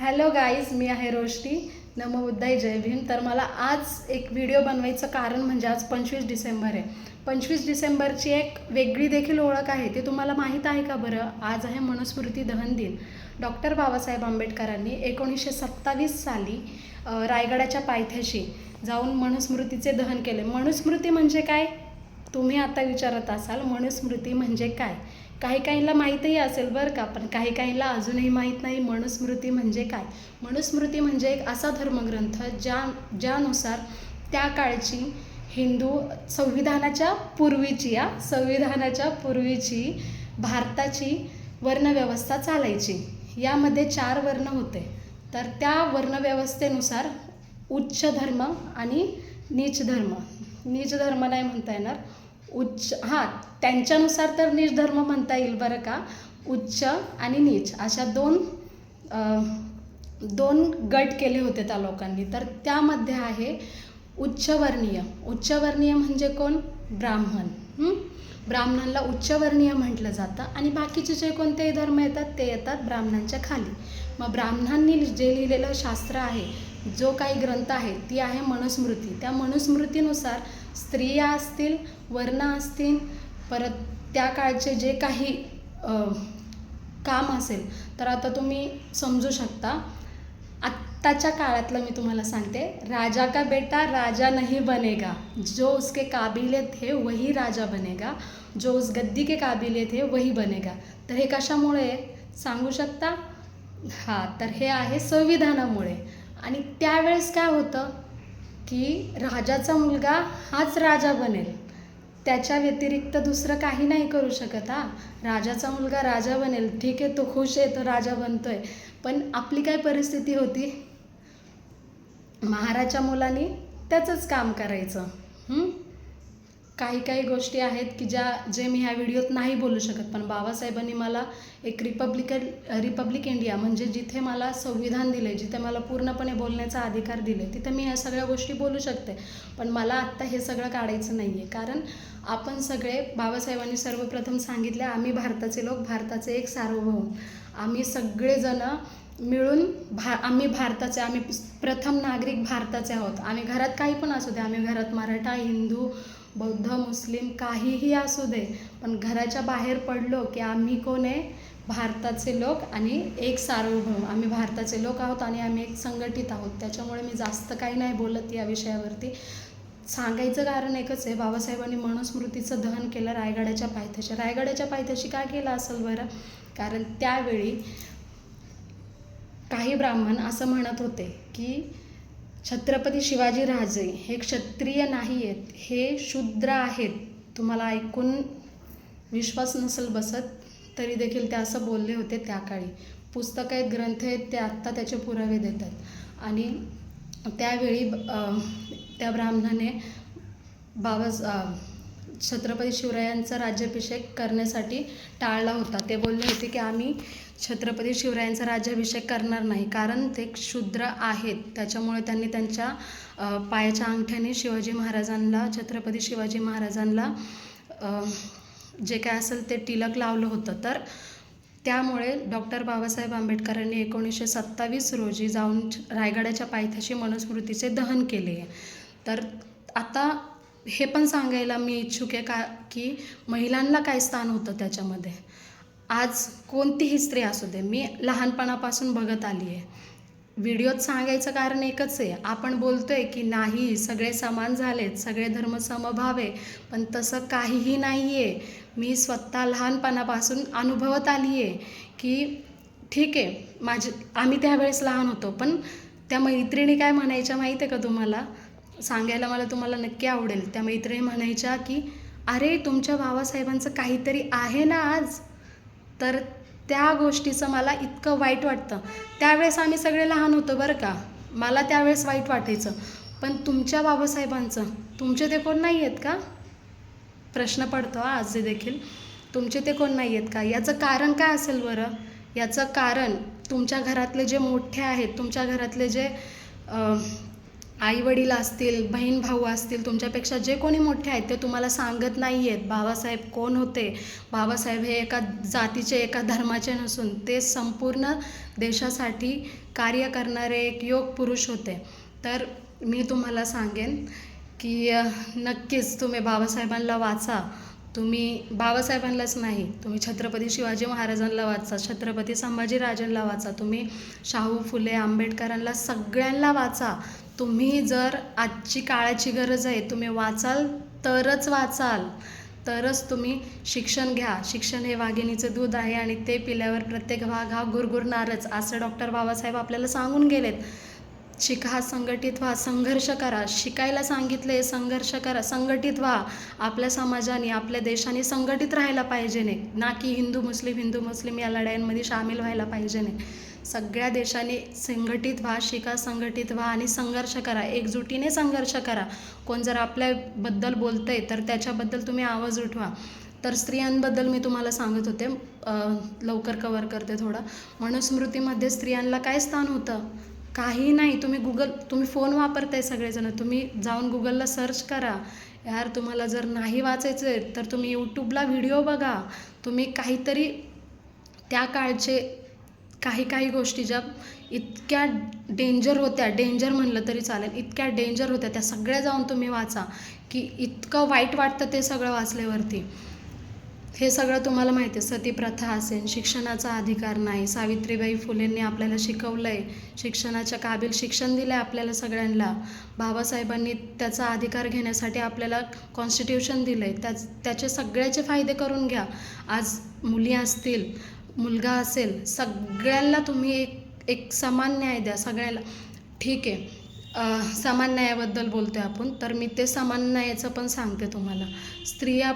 Hello guys मी आहे रोशनी नमो बुद्धाई जय भीम. तर मला आज एक व्हिडिओ बनवायचं कारण म्हणजे आज पंचवीस डिसेंबर आहे. पंचवीस डिसेंबरची एक वेगळी देखील ओळख आहे. ती तुम्हाला माहीत आहे का बरं? आज आहे मनुस्मृती दहन दिन. डॉक्टर बाबासाहेब आंबेडकरांनी एकोणीसशे सत्तावीस साली रायगडाच्या पायथ्याशी जाऊन मनुस्मृतीचे दहन केले. मनुस्मृती म्हणजे काय? तुम्ही आता विचारत असाल मनुस्मृती म्हणजे काय? काही काहींना माहीतही असेल बरं का पण काही काहींना अजूनही माहीत नाही. मनुस्मृती म्हणजे काय? मनुस्मृती म्हणजे एक असा धर्मग्रंथ ज्या ज्यानुसार त्या काळची हिंदू संविधानाच्या पूर्वीची या संविधानाच्या पूर्वीची भारताची वर्णव्यवस्था चालायची. यामध्ये चार वर्ण होते. तर त्या वर्णव्यवस्थेनुसार उच्च धर्म आणि नीच धर्म. नीच धर्म नाही म्हणता येणार. उच्च हां त्यांच्यानुसार तर नीच धर्म म्हणता येईल बरं का. उच्च आणि नीच अशा दोन दोन गट केले होते त्या लोकांनी. तर त्यामध्ये आहे उच्चवर्णीय. उच्चवर्णीय म्हणजे कोण? ब्राह्मण. ब्राह्मणांना उच्चवर्णीय म्हटलं जातं आणि बाकीचे जे कोणतेही धर्म येतात ते येतात ब्राह्मणांच्या खाली. मग ब्राह्मणांनी जे लिहिलेलं शास्त्र आहे जो काही ग्रंथ आहे ती आहे मनुस्मृती. त्या मनुस्मृतीनुसार स्त्रिया असतील वर्ण असतील परत त्या काळचे जे काही काम असेल तर आता तुम्ही समजू शकता. आत्ताच्या काळातलं मी तुम्हाला सांगते राजा का बेटा राजा नहीं बनेगा. जो उसके काबिलियत थे वही राजा बनेगा. जो उस गद्दी के काबिलियत थे वही बनेगा. तर हे कशामुळे सांगू शकता? हां तर हे आहे संविधानामुळे. आणि त्यावेळेस काय होतं? की राजाचा मुलगा हाच राजा बनेल. त्याच्या व्यतिरिक्त दुसरं काही नाही करू शकत हा. राजाचा मुलगा राजा बनेल. ठीक आहे तो खुश आहे तो राजा बनतोय. पण आपली काय परिस्थिती होती? महाराजच्या मुलांनी त्याचंच काम करायचं. काही काही गोष्टी आहेत की ज्या जे मी ह्या व्हिडिओत नाही बोलू शकत पण बाबासाहेबांनी मला एक रिपब्लिकन रिपब्लिक इंडिया म्हणजे जिथे मला संविधान दिले जिथे मला पूर्णपणे बोलण्याचा अधिकार दिले तिथे मी ह्या सगळ्या गोष्टी बोलू शकते. पण मला आत्ता हे सगळं काढायचं नाही आहे कारण आपण सगळे बाबासाहेबांनी सर्वप्रथम सांगितले आम्ही भारताचे लोक भारताचे एक सार्वभौम. आम्ही सगळेजणं मिळून भा आम्ही भारताचे आम्ही प्रथम नागरिक भारताचे आहोत. आम्ही घरात काही पण असू दे आम्ही घरात मराठा हिंदू बौद्ध मुस्लिम काहीही असू दे पण घराच्या बाहेर पडलो की आम्ही कोण आहे? भारताचे लोक आणि एक सार्वभौम. आम्ही भारताचे लोक आहोत आणि आम्ही एक संघटित आहोत. त्याच्यामुळे मी जास्त काही नाही बोलत या विषयावरती. सांगायचं कारण एकच आहे बाबासाहेबांनी मनुस्मृतीचं दहन केलं रायगडाच्या पायथ्याशी. रायगडाच्या पायथ्याशी काय केलं असेल बरं? कारण त्यावेळी काही ब्राह्मण असं म्हणत होते की छत्रपती शिवाजी राजे हे क्षत्रिय नाही आहेत हे शूद्र आहेत. तुम्हाला ऐकून विश्वास नसेल बसत तरी देखील ते असं बोलले होते त्या काळी. पुस्तकं आहेत ग्रंथ आहेत ते आत्ता त्याचे पुरावे देतात. आणि त्यावेळी त्या ब्राह्मणाने बाबा छत्रपती शिवरायांचा राज्याभिषेक करण्यासाठी टाळला होता. ते बोलले होते की आम्ही छत्रपती शिवरायांचा राज्याभिषेक करणार नाही कारण ते क्षुद्र आहेत. त्याच्यामुळे त्यांनी त्यांच्या पायाच्या अंगठ्याने शिवाजी महाराजांना छत्रपती शिवाजी महाराजांना जे काय असेल ते टिलक लावलं होतं. तर त्यामुळे डॉक्टर बाबासाहेब आंबेडकरांनी एकोणीसशे सत्तावीस रोजी जाऊन छ- रायगडाच्या पायथ्याशी मनुस्मृतीचे दहन केले. आहे तर आता हे पण सांगायला मी इच्छुक आहे का की महिलांना काय स्थान होतं त्याच्यामध्ये? आज कोणतीही स्त्री असू दे मी लहानपणापासून बघत आली आहे. व्हिडिओत सांगायचं कारण एकच आहे आपण बोलतो आहे की नाही सगळे समान झालेत सगळे धर्म समभाव आहे पण तसं काहीही नाही आहे मी स्वतः लहानपणापासून अनुभवत आली आहे की ठीक आहे माझे आम्ही त्यावेळेस लहान होतो पण त्या मैत्रिणी काय म्हणायच्या माहीत आहे का तुम्हाला? सांगायला मला तुम्हाला नक्की आवडेल. त्या मैत्रिणी म्हणायच्या की अरे तुमच्या बाबासाहेबांचं काहीतरी आहे ना आज? तर त्या गोष्टीचं मला इतकं वाईट वाटतं. त्यावेळेस आम्ही सगळे लहान होतो बरं का. मला त्यावेळेस वाईट वाटायचं. पण तुमच्या बाबासाहेबांचं तुमचे ते कोण नाही आहेत का? प्रश्न पडतो हा आज देखील. तुमचे ते कोण नाही आहेत का? याचं कारण काय असेल बरं? याचं कारण तुमच्या घरातले जे मोठे आहेत तुमच्या घरातले जे आई वडील असतील बहीण भाऊ असतील तुमच्यापेक्षा जे कोणी मोठे आहेत ते तुम्हाला सांगत नाही आहेत बाबासाहेब कोण होते? बाबासाहेब हे एका जातीचे एका धर्माचे नसून ते संपूर्ण देशासाठी कार्य करणारे एक योग पुरुष होते. तर मी तुम्हाला सांगेन की नक्कीच तुम्ही बाबासाहेबांना वाचा. तुम्ही बाबासाहेबांनाच नाही तुम्ही छत्रपती शिवाजी महाराजांना वाचा छत्रपती संभाजीराजांना वाचा. तुम्ही शाहू फुले आंबेडकरांना सगळ्यांना वाचा. तुम्ही जर आजची काळाची गरज आहे तुम्ही वाचाल तरच वाचाल. तरच तुम्ही शिक्षण घ्या. शिक्षण हे वाघिणीचं दूध आहे आणि ते पिल्यावर प्रत्येक भाग हा गुरगुरणारच असं डॉक्टर बाबासाहेब आपल्याला सांगून गेलेत. शिका संघटित व्हा संघर्ष करा. शिकायला सांगितले संघर्ष करा. संघटित व्हा. आपल्या समाजाने आपल्या देशाने संघटित राहायला पाहिजे नाही. ना की हिंदू मुस्लिम हिंदू मुस्लिम या लढाईंमध्ये सामील व्हायला पाहिजे नाही. सगळ्या देशाने संघटित व्हा शिका संघटित व्हा आणि संघर्ष करा. एकजुटीने संघर्ष करा. कोण जर आपल्याबद्दल बोलतंय तर त्याच्याबद्दल तुम्ही आवाज उठवा. तर स्त्रियांबद्दल मी तुम्हाला सांगत होते. लवकर कवर करते थोडं. मनुस्मृतीमध्ये स्त्रियांना काय स्थान होतं? काही नाही तुम्ही गुगल तुम्ही फोन वापरताय सगळेजण. तुम्ही जाऊन गुगलला सर्च करा. यार तुम्हाला जर नाही वाचायचं आहे तर तुम्ही यूट्यूबला व्हिडिओ बघा. तुम्ही काहीतरी त्या काळचे काही काही गोष्टी ज्या इतक्या डेंजर होत्या डेंजर म्हणलं तरी चालेल इतक्या डेंजर होत्या त्या सगळ्या जाऊन तुम्ही वाचा. की इतकं वाईट वाटतं ते सगळं वाचल्यावरती. हे सगळं तुम्हाला माहिती आहे. सती प्रथा असेल शिक्षणाचा अधिकार नाही. सावित्रीबाई फुलेंनी आपल्याला शिकवलं आहे शिक्षणाच्या काबिल शिक्षण दिलं आहे आपल्याला सगळ्यांना. बाबासाहेबांनी त्याचा अधिकार घेण्यासाठी आपल्याला कॉन्स्टिट्यूशन दिलं आहे त्याच त्याचे सगळ्याचे फायदे करून घ्या. आज मुली असतील मुलगा असेल सगळ्यांना तुम्ही एक एक समान न्याय द्या. सगळ्याला ठीक आहे. समान न्यायाबद्दल बोलतोय आपण तर मी ते समान न्यायाचं पण सांगते तुम्हाला. स्त्रिया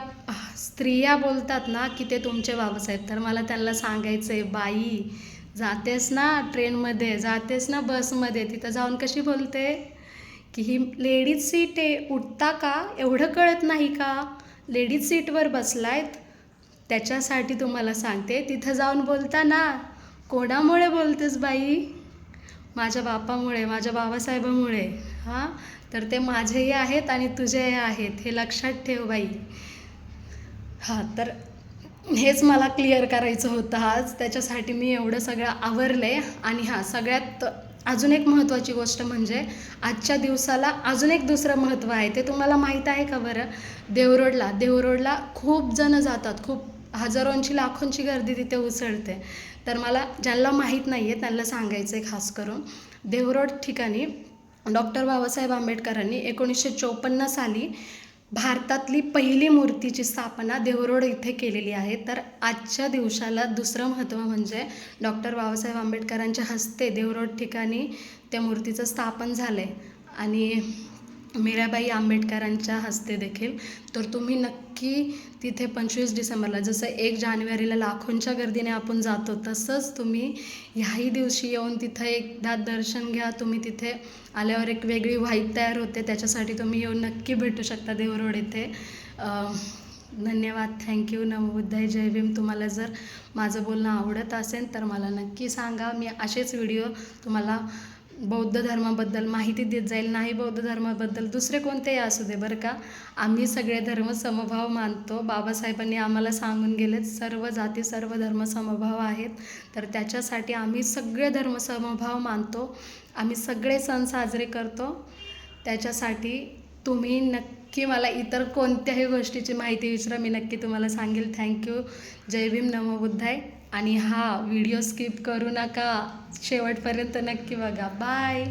स्त्रिया बोलतात ना की ते तुमचे बाबासाहेब तर मला त्यांना सांगायचं आहे बाई जातेस ना ट्रेनमध्ये जातेस ना बसमध्ये तिथं जाऊन कशी बोलते? की ही लेडीज सीट आहे उठता का? एवढं कळत नाही का? लेडीज सीटवर बसलायत त्याच्यासाठी तुम्हाला सांगते तिथं जाऊन बोलता ना कोणामुळे बोलतेस बाई? माझ्या बापामुळे माझ्या बाबासाहेबामुळे हां? तर ते माझेही आहेत आणि तुझेही आहेत हे लक्षात ठेव बाई. हां तर हेच मला क्लिअर करायचं होतं आज. त्याच्यासाठी मी एवढं सगळं आवरले आणि हां सगळ्यात अजून एक महत्त्वाची गोष्ट म्हणजे आजच्या दिवसाला अजून एक दुसरं महत्त्व आहे. ते तुम्हाला माहीत आहे का बरं? देवरोडला. देवरोडला खूप जणं जातात खूप हजारोंची लाखोंची गर्दी तिथे उसळते. तर मला ज्यांना माहीत नाही आहे त्यांना सांगायचं आहे खास करून. देवरोड ठिकाणी डॉक्टर बाबासाहेब आंबेडकरांनी एकोणीसशे चोपन्न साली भारतातली पहिली मूर्तीची स्थापना देवरोड इथे केलेली आहे. तर आजच्या दिवसाला दुसरं महत्त्व म्हणजे डॉक्टर बाबासाहेब आंबेडकरांच्या हस्ते देवरोड ठिकाणी त्या मूर्तीचं स्थापन झालं आहे आणि मीराबाई आंबेडकरांच्या हस्ते देखील. तर तुम्ही नक्की तिथे पंचवीस डिसेंबरला जसं एक जानेवारीला लाखोंच्या गर्दीने आपण जातो तसंच तुम्ही ह्याही दिवशी येऊन तिथं एकदा दर्शन घ्या. तुम्ही तिथे आल्यावर एक वेगळी व्हाईब तयार होते. त्याच्यासाठी तुम्ही येऊन नक्की भेटू शकता देवरोड येथे. धन्यवाद. थँक्यू नमोबुद्धाय जय भीम. तुम्हाला जर माझं बोलणं आवडत असेल तर मला नक्की सांगा. मी असेच व्हिडिओ तुम्हाला बौद्ध धर्माबद्दल माहिती देत जाईल नाही बौद्ध धर्माबद्दल दुसरे कोणतेही असू दे बरं का. आम्ही सगळे धर्म समभाव मानतो. बाबासाहेबांनी आम्हाला सांगून गेलेत सर्व जाती सर्व धर्म समभाव आहेत. तर त्याच्यासाठी आम्ही सगळे धर्म समभाव मानतो. आम्ही सगळे सण साजरे करतो. त्याच्यासाठी तुम्ही नक्की मला इतर कोणत्याही गोष्टीची माहिती विचारा. मी नक्की तुम्हाला सांगेल. Thank you Jai Bhim. नमो बुद्धाय. आणि हा व्हिडिओ स्किप करू नका. शेवटपर्यंत नक्की बघा. बाय.